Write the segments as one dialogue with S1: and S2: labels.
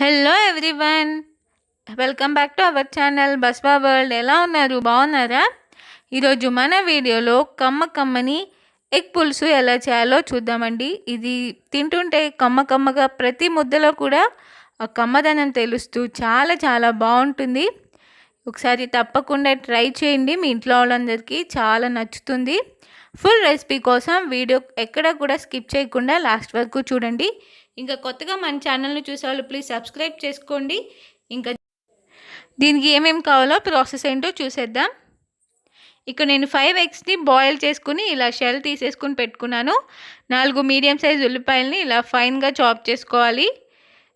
S1: Hello everyone welcome back to our channel Baswa world ఎలా ఉన్నారు? బాగున్నారా? ఈరోజు మన వీడియోలో కమ్మ కమ్మని ఎగ్ పులుసు ఎలా చేయాలో చూద్దామండి. ఇది తింటుంటే కమ్మ కమ్మగా ప్రతి ముద్దలో కూడా ఆ కమ్మదనం తెలుస్తూ చాలా చాలా బాగుంటుంది. ఒకసారి తప్పకుండా ట్రై చేయండి. మీ ఇంట్లో వాళ్ళందరికీ చాలా నచ్చుతుంది. ఫుల్ రెసిపీ కోసం వీడియో ఎక్కడ కూడా స్కిప్ చేయకుండా లాస్ట్ వరకు చూడండి. ఇంకా కొత్తగా మన ఛానల్ని చూసేవాళ్ళు ప్లీజ్ సబ్స్క్రైబ్ చేసుకోండి. ఇంకా దీనికి ఏమేమి కావాలో ప్రాసెస్ ఏంటో చూసేద్దాం. ఇక్కడ నేను ఫైవ్ ఎగ్స్ని బాయిల్ చేసుకుని ఇలా షెల్ తీసేసుకుని పెట్టుకున్నాను. నాలుగు మీడియం సైజ్ ఉల్లిపాయలని ఇలా ఫైన్గా చాప్ చేసుకోవాలి.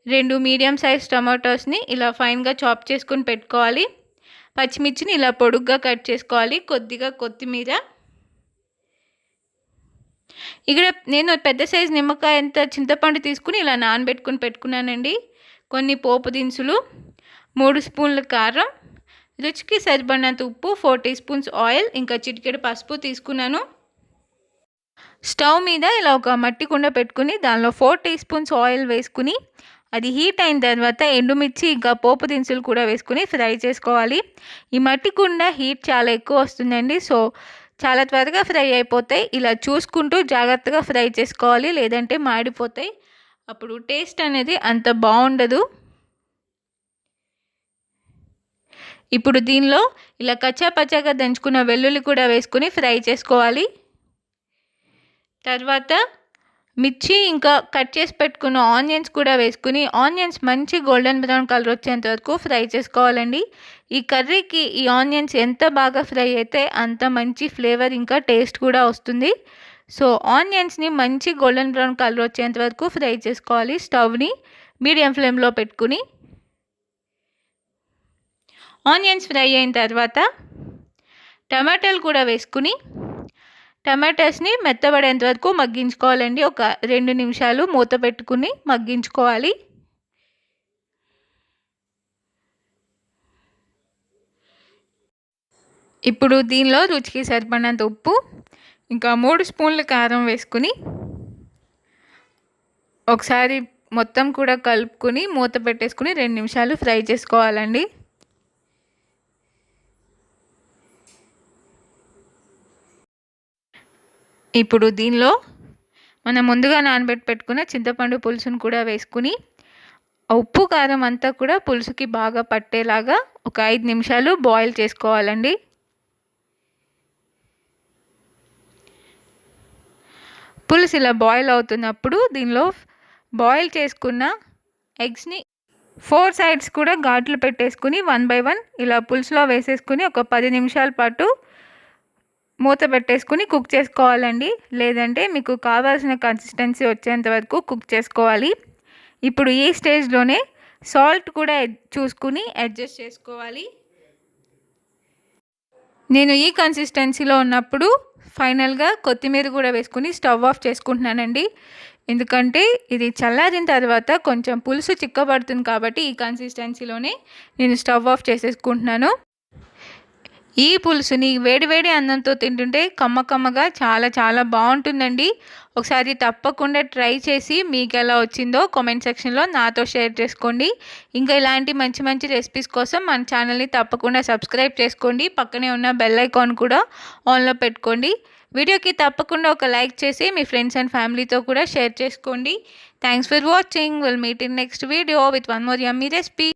S1: రెండు మీడియం సైజ్ టమాటోస్ని ఇలా ఫైన్గా చాప్ చేసుకుని పెట్టుకోవాలి. పచ్చిమిర్చిని ఇలా పొడుగ్గా కట్ చేసుకోవాలి. కొద్దిగా కొత్తిమీర ఇక్కడ నేను పెద్ద సైజు నిమ్మకాయ ఎంత చింతపండు తీసుకుని ఇలా నానబెట్టుకుని పెట్టుకున్నానండి. కొన్ని పోపు దినుసులు మూడు స్పూన్ల కారం రుచికి సరిపడినంత ఉప్పు ఫోర్ టీ స్పూన్స్ ఆయిల్ ఇంకా చిటికెడు పసుపు తీసుకున్నాను. స్టవ్ మీద ఇలా ఒక మట్టి కుండ పెట్టుకుని దానిలో ఫోర్ టీ స్పూన్స్ ఆయిల్ వేసుకుని అది హీట్ అయిన తర్వాత ఎండుమిర్చి ఇంకా పోపు దినుసులు కూడా వేసుకుని ఫ్రై చేసుకోవాలి. ఈ మట్టి కుండ హీట్ చాలా ఎక్కువ వస్తుందండి. సో చాలా త్వరగా ఫ్రై అయిపోతాయి. ఇలా చూసుకుంటూ జాగ్రత్తగా ఫ్రై చేసుకోవాలి. లేదంటే మాడిపోతాయి. అప్పుడు టేస్ట్ అనేది అంత బాగుండదు. ఇప్పుడు దీనిలో ఇలా కచ్చా పచ్చాగా దంచుకున్న వెల్లుల్లి కూడా వేసుకుని ఫ్రై చేసుకోవాలి. తర్వాత మిర్చి ఇంకా కట్ చేసి పెట్టుకున్న ఆనియన్స్ కూడా వేసుకుని ఆనియన్స్ మంచి గోల్డెన్ బ్రౌన్ కలర్ వచ్చేంత వరకు ఫ్రై చేసుకోవాలండి. ఈ కర్రీకి ఈ ఆనియన్స్ ఎంత బాగా ఫ్రై అయితే అంత మంచి ఫ్లేవర్ ఇంకా టేస్ట్ కూడా వస్తుంది. సో ఆనియన్స్ని మంచి గోల్డెన్ బ్రౌన్ కలర్ వచ్చేంత వరకు ఫ్రై చేసుకోవాలి స్టవ్ని మీడియం ఫ్లేమ్లో పెట్టుకుని. ఆనియన్స్ ఫ్రై అయిన తర్వాత టమాటాలు కూడా వేసుకుని టమాటాస్ని మెత్తబడేంత వరకు మగ్గించుకోవాలండి. ఒక రెండు నిమిషాలు మూత పెట్టుకుని మగ్గించుకోవాలి. ఇప్పుడు దీనిలో రుచికి సరిపడినంత ఉప్పు ఇంకా మూడు స్పూన్ల కారం వేసుకుని ఒకసారి మొత్తం కూడా కలుపుకుని మూత పెట్టేసుకుని రెండు నిమిషాలు ఫ్రై చేసుకోవాలండి. ఇప్పుడు దీనిలో మనం ముందుగా నానబెట్టి పెట్టుకున్న చింతపండు పులుసును కూడా వేసుకుని ఉప్పు కారం అంతా కూడా పులుసుకి బాగా పట్టేలాగా ఒక ఐదు నిమిషాలు బాయిల్ చేసుకోవాలండి. పులుసు ఇలా బాయిల్ అవుతున్నప్పుడు దీనిలో బాయిల్ చేసుకున్న ఎగ్స్ని ఫోర్ సైడ్స్ కూడా ఘాట్లు పెట్టేసుకుని వన్ బై వన్ ఇలా పులుసులో వేసేసుకుని ఒక పది నిమిషాల పాటు మూత పెట్టేసుకుని కుక్ చేసుకోవాలండి. లేదంటే మీకు కావాల్సిన కన్సిస్టెన్సీ వచ్చేంత వరకు కుక్ చేసుకోవాలి. ఇప్పుడు ఈ స్టేజ్లోనే సాల్ట్ కూడా చూసుకుని అడ్జస్ట్ చేసుకోవాలి. నేను ఈ కన్సిస్టెన్సీలో ఉన్నప్పుడు ఫైనల్గా కొత్తిమీర కూడా వేసుకుని స్టవ్ ఆఫ్ చేసుకుంటున్నానండి. ఎందుకంటే ఇది చల్లారిన తర్వాత కొంచెం పులుసు చిక్కబడుతుంది కాబట్టి ఈ కన్సిస్టెన్సీలోనే నేను స్టవ్ ఆఫ్ చేసేసుకుంటున్నాను. ఈ పులుసుని వేడివేడి అన్నంతో తింటుంటే కమ్మ కమ్మగా చాలా చాలా బాగుంటుందండి. ఒకసారి తప్పకుండా ట్రై చేసి మీకు ఎలా వచ్చిందో కామెంట్ సెక్షన్లో నాతో షేర్ చేసుకోండి. ఇంకా ఇలాంటి మంచి మంచి రెసిపీస్ కోసం మన ఛానల్ని తప్పకుండా సబ్స్క్రైబ్ చేసుకోండి. పక్కనే ఉన్న బెల్ ఐకాన్ కూడా ఆన్లో పెట్టుకోండి. వీడియోకి తప్పకుండా ఒక లైక్ చేసి మీ ఫ్రెండ్స్ అండ్ ఫ్యామిలీతో కూడా షేర్ చేసుకోండి. Thanks for watching. Will meet in next video with one more yummy recipe